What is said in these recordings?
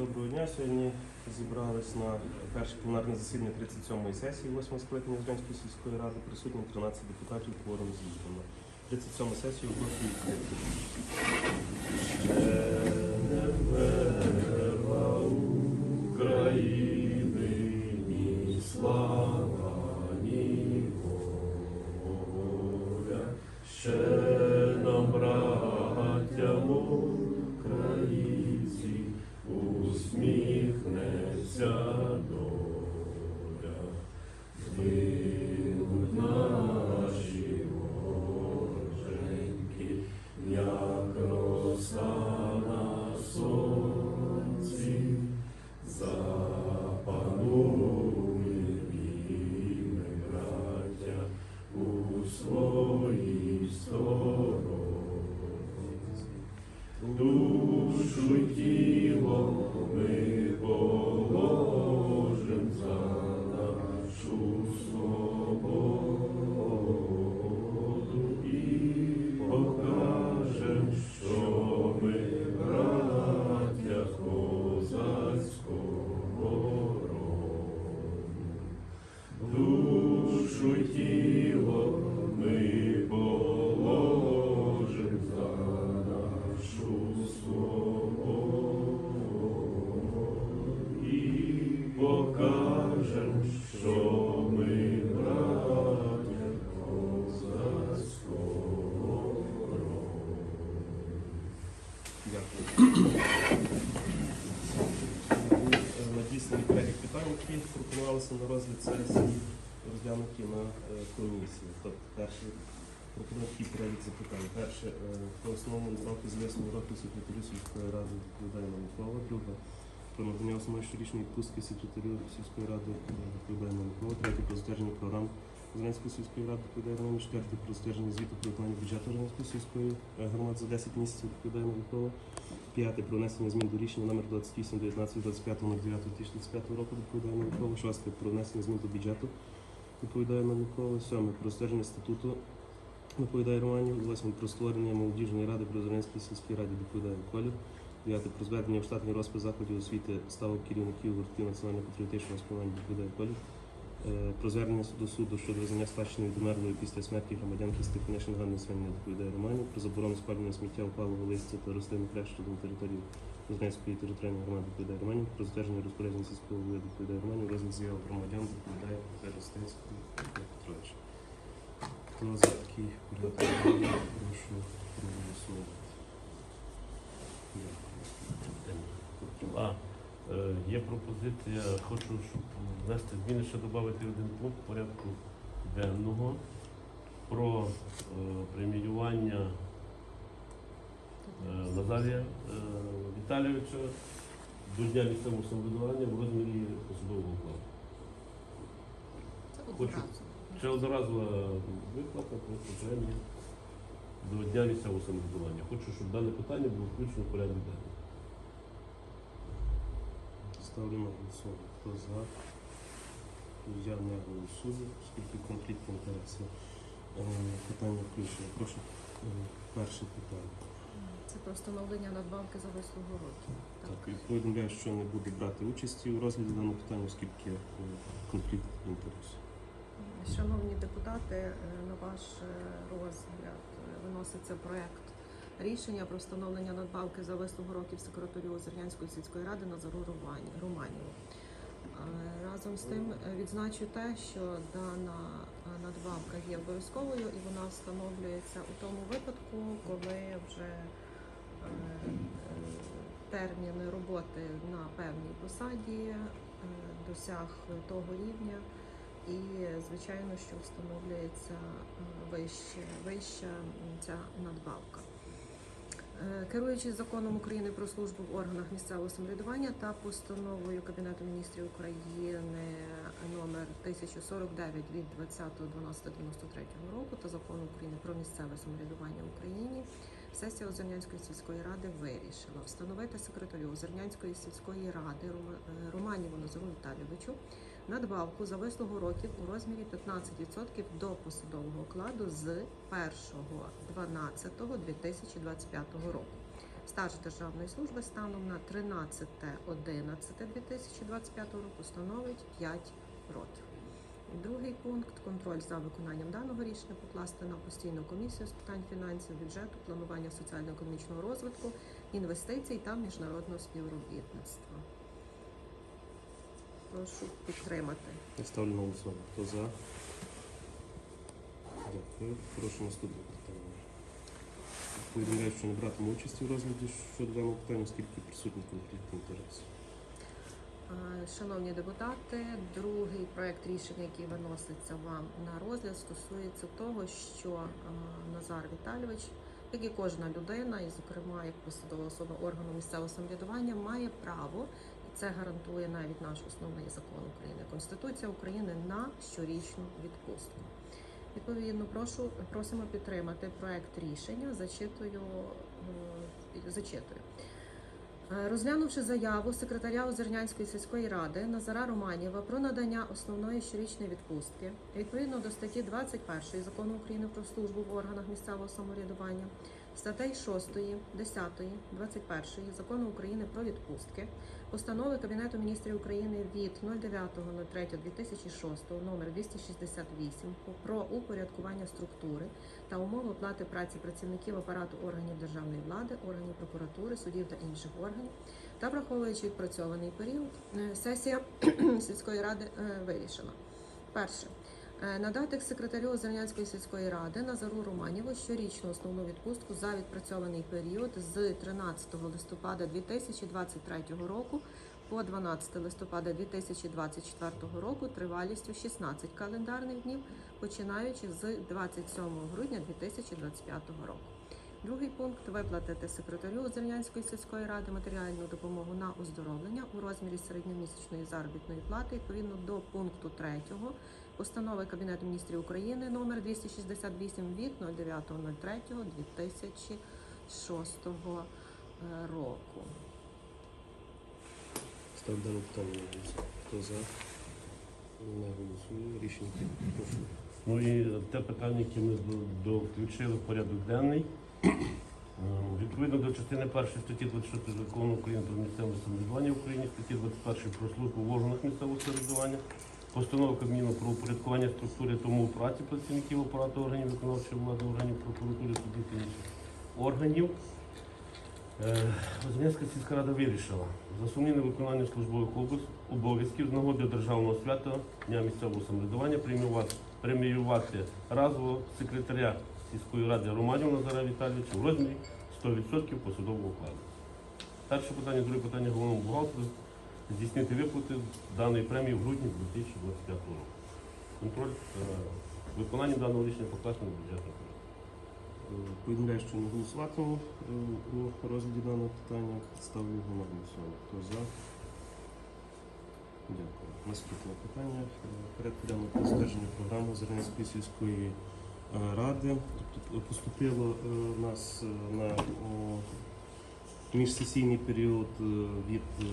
Доброго дня. Сьогодні зібрались на перше пленарне засідання 37-ї сесії 8 скликання Озрянської сільської ради. Присутні 13 депутатів кворум зібрано. 37 сесію оголошую відкритою. Комісії. Тобто, перше, пропоную такий перелік запитань. Перше, е, по основному року звісно року секретарю сільської ради відповідає на Микола. Друге, про надання основної щорічної відпустки секретарю сільської ради е, відповідає на Микола. Третє, про затвердження програм Зеленської сільської ради відповідає на мене. Четверте, про затвердження звіту про виконання бюджету Зеленської сільської е, громади за 10 місяців відповідає на Микола. П'яте про внесення змін до рішення номер 28 19 25 09 2025 року відповідає на Микола. Шосте про внесення змін до бюджету відповідає на Сьоме про ствердження статуту відповідає Романів. Восьме про створення молодіжної ради при Зеленській сільській раді відповідає Колів. Дев'яте про зведення в штатний розпис заходів освіти ставок керівників гуртків національно-патріотичного спрямування відповідає Колів. Е, Про звернення до суду щодо визнання спадщини відмерлої після смерті громадянки Стефанишин Ганни Свинини відповідає Романів. Про заборону спалювання сміття опалого листя та рослин кращу на території Кузнецької територіальної громади відповідає Романів. Про затвердження розпорядження сільського голови відповідає Романів. Розгляд заяв громадян відповідає Перестецький Петрович. Хто за такий порядок? Прошу проголосувати. А, е, є пропозиція, хочу, щоб внести зміни, ще додати один пункт порядку денного про е, преміювання Назарія е, Віталійовича до Дня місцевого самоврядування в розмірі посадового окладу. Хочу. Ще одноразова виплата просто премії до Дня місцевого самоврядування. Хочу, щоб дане питання було включено в порядок денний. Ставлю на голосування. Хто за? Я не голосую, оскільки конфлікт інтересів. Е, Питання включено. Прошу е, перше питання. Це про встановлення надбавки за вислугу років. Так, і повідомляю, що не буду брати участі у розгляді даного питання, оскільки е, конфлікт інтересів. Шановні депутати, е, на ваш е, розгляд виноситься проект рішення про встановлення надбавки за вислугу років секретарю Озернянської сільської ради Назару Романі- Романіву. Разом з тим відзначу те, що дана надбавка є обов'язковою і вона встановлюється у тому випадку, коли вже термін роботи на певній посаді е, досяг того рівня, і звичайно, що встановлюється е, вище, вища ця надбавка. Е, Керуючись законом України про службу в органах місцевого самоврядування та постановою Кабінету міністрів України номер 1049 від 20.12.93 року та закону України про місцеве самоврядування в Україні, сесія Озернянської сільської ради вирішила встановити секретарю Озернянської сільської ради е, Романіву Назару Віталійовичу надбавку за вислугу років у розмірі 15% до посадового окладу з 1.12.2025 року. Стаж державної служби станом на 13.11.2025 року становить 5 років. Другий пункт контроль за виконанням даного рішення покласти на постійну комісію з питань фінансів, бюджету, планування соціально-економічного розвитку, інвестицій та міжнародного співробітництва. Прошу підтримати. Я ставлю на голосування. Хто за? Дякую. Прошу наступне питання. Повідомляю, що не братиму участі в розгляді щодо даного питання, оскільки присутній конфлікт інтересів. Шановні депутати, другий проект рішення, який виноситься вам на розгляд, стосується того, що Назар Віталійович, як і кожна людина, і, зокрема, як посадова особа органу місцевого самоврядування, має право, і це гарантує навіть наш основний закон України, Конституція України на щорічну відпустку. Відповідно, прошу просимо підтримати проект рішення. Зачитую, е, зачитую. Е, Розглянувши заяву секретаря Озернянської сільської ради Назара Романєва про надання основної щорічної відпустки відповідно до статті 21 закону України про службу в органах місцевого самоврядування, статей 6, 10, 21 закону України про відпустки, постанови Кабінету міністрів України від 09.03.2006 номер 268 про упорядкування структури та умови оплати праці працівників апарату органів державної влади, органів прокуратури, судів та інших органів, та враховуючи відпрацьований період, е, сесія сільської ради е, вирішила. Перше. Е, Надати секретарю Озернянської сільської ради Назару Романєву щорічну основну відпустку за відпрацьований період з 13 листопада 2023 року по 12 листопада 2024 року тривалістю 16 календарних днів, починаючи з 27 грудня 2025 року. Другий пункт виплатити секретарю Озернянської сільської ради матеріальну допомогу на оздоровлення у розмірі середньомісячної заробітної плати відповідно до пункту 3 постанови Кабінету міністрів України номер 268 від 09.03.2006 року. Ставлю дане питання на голосування. Хто за? Не голосую. Рішення. Прошу. Ну і те питання, яке ми до, до включили в порядок денний. Е, Відповідно до частини першої статті 26 закону України про місцеве самоврядування в Україні, статті 21 про службу в органах місцевого самоврядування, постанова Кабміну про упорядкування структури умов праці працівників апарату органів виконавчої влади, органів прокуратури, судів та інших органів. Е, сільська рада вирішила за сумнівне виконання службових обов'яз- обов'язків з нагоди державного свята Дня місцевого самоврядування преміювати разово секретаря сільської ради Романів Назара Віталійовича в розмірі 100% посадового окладу. Перше питання, друге питання головному бухгалтеру здійснити виплати даної премії в грудні 2025 року. Контроль е, виконання даного рішення на бюджетний. Е, Повідомляю, що не голосуватиму е, у розгляді даного питання. Ставлю його на голосування. Хто за? Дякую. Наступне питання. Е, Порядку затвердження програми Зернянської сільської ради. Тобто поступило е, нас е, на міжсесійний період е, від е,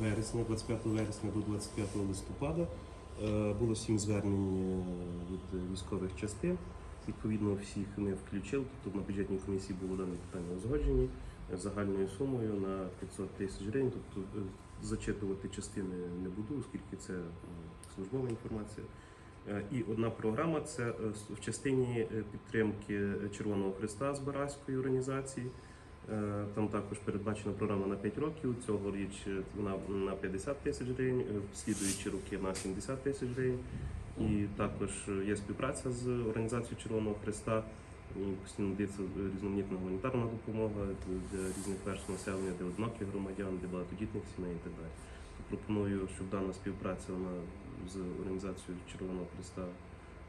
вересня, 25 вересня до 25 листопада. Е, Було сім звернень е, від е, військових частин. Відповідно, всіх не включив. Тобто на бюджетній комісії було дане питання узгоджені е, загальною сумою на 500 тисяч гривень. Тобто е, зачитувати частини не буду, оскільки це е, службова інформація. Е, І одна програма це е, в частині е, підтримки Червоного Христа з Бараської організації. Там також передбачена програма на 5 років. Цьогоріч вона на 50 тисяч гривень, слідуючі роки на 70 тисяч гривень. І також є співпраця з організацією Червоного Христа. Постійно надається різноманітна гуманітарна допомога для різних верств населення, для одиноких громадян, для багатодітних сімей і так далі. Пропоную, щоб дана співпраця вона з організацією Червоного Христа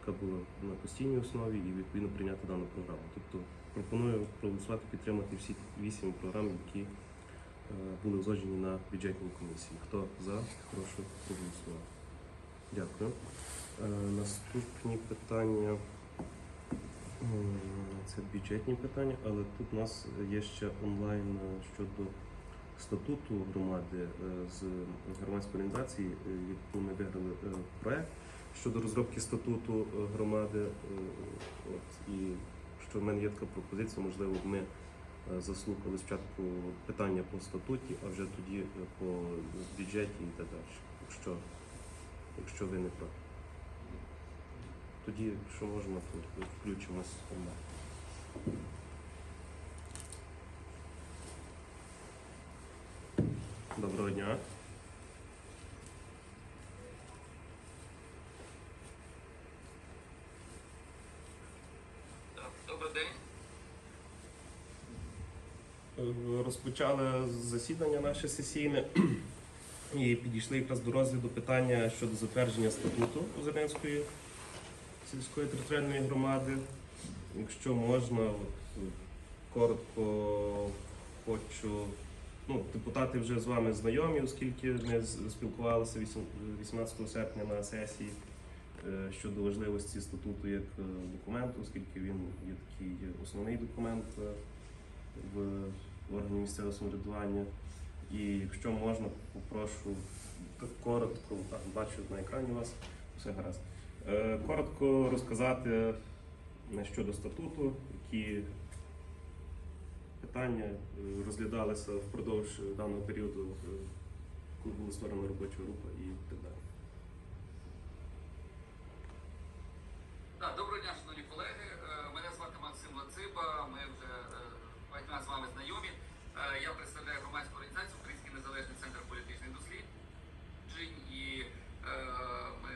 яка була на постійній основі і відповідно прийняти дану програму. Тобто пропоную проголосувати, підтримати всі вісім програм, які е, були узгоджені на бюджетній комісії. Хто за, прошу проголосувати. Дякую. Е, Наступні питання. Це бюджетні питання, але тут у нас є ще онлайн е, щодо статуту громади е, з громадської організації, е, яку ми виграли е, проект щодо розробки статуту громади. От, і що в мене є така пропозиція, можливо, ми заслухали спочатку питання по статуті, а вже тоді по бюджеті і так далі. Якщо, якщо ви не проти. Тоді, якщо можна, то включимось. Доброго дня. Так, Добрий день. Е, Розпочали засідання наше сесійне і підійшли якраз до розгляду питання щодо затвердження статуту Озерненської сільської територіальної громади. Якщо можна, от, коротко хочу. Ну, депутати вже з вами знайомі, оскільки ми спілкувалися 18 серпня на сесії е, щодо важливості статуту як е, документу, оскільки він є такий основний документ е, в органі місцевого самоврядування. І якщо можна, попрошу коротко, так, бачу на екрані вас, все гаразд. Коротко розказати щодо статуту, які питання е, розглядалися впродовж даного періоду, е, коли була створена робоча група і так далі. Так, доброго дня, шановні колеги. Е, Мене звати Максим Лациба. Ми вже е, багатьма з вами знайомі. Е, Я представляю громадську організацію Український незалежний центр політичних досліджень. І е, ми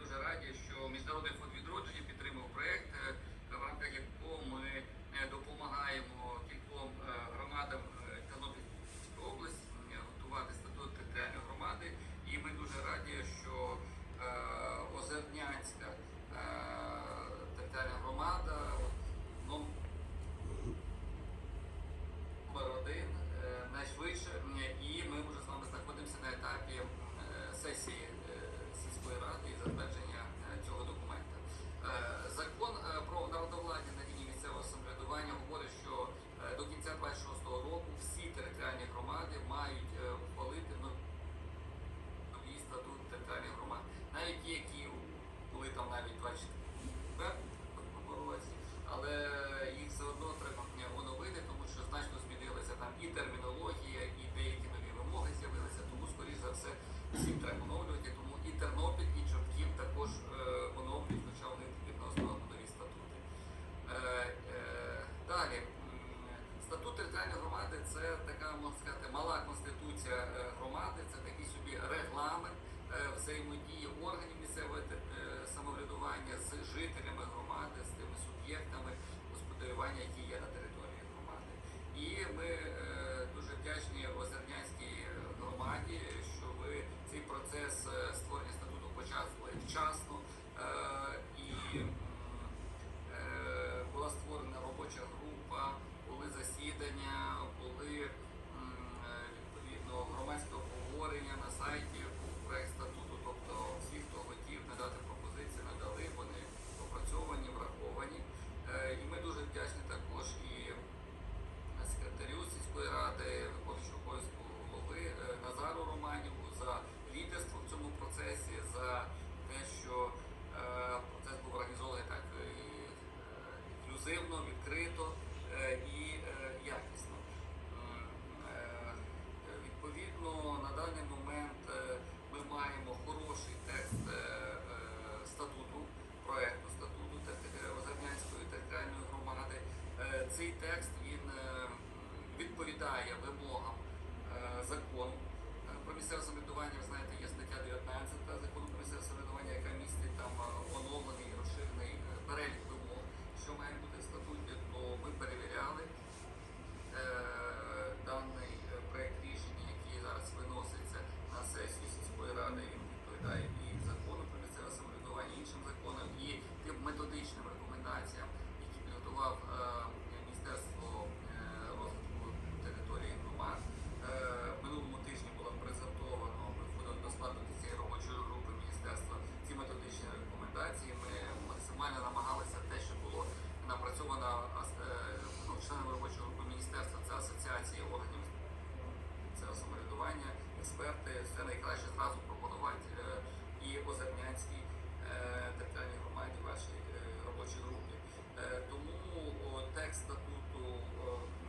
дуже раді, що Міжнародний фонд відродження підтримав проєкт, е, в рамках якого ми е, допомагаємо кільком е, громадам е, Тернопільської області е, готувати статут територіальної громади. І ми дуже раді, що е, Озернянська е, територіальна громада ну, номер один е, найшвидше. М, І ми вже з вами знаходимося на етапі е, сесії е, сільської ради і затвердження е, цього документа. Е, Закон е, про народовладдя на рівні місцевого самоврядування говорить, що е, до кінця 26-го року всі територіальні громади мають е, ухвалити ну, новий статут територіальних громад. Навіть ті, які були там навіть 24 році, але їх все одно треба е, оновити, тому що значно змінилася там і термінологія, і деякі нові вимоги з'явилися. Тому, скоріш за все, всім треба оновлювати. Тому і Тернопіль, і Чортків також е, оновлюють, хоча вони відносно нові статути. Е, е, далі. М, Статут територіальної громади це така, можна сказати, мала конституція е, громади, це такий собі регламент взаємодії органів місцевого е, самоврядування з жителями громади, з тими суб'єктами господарювання, які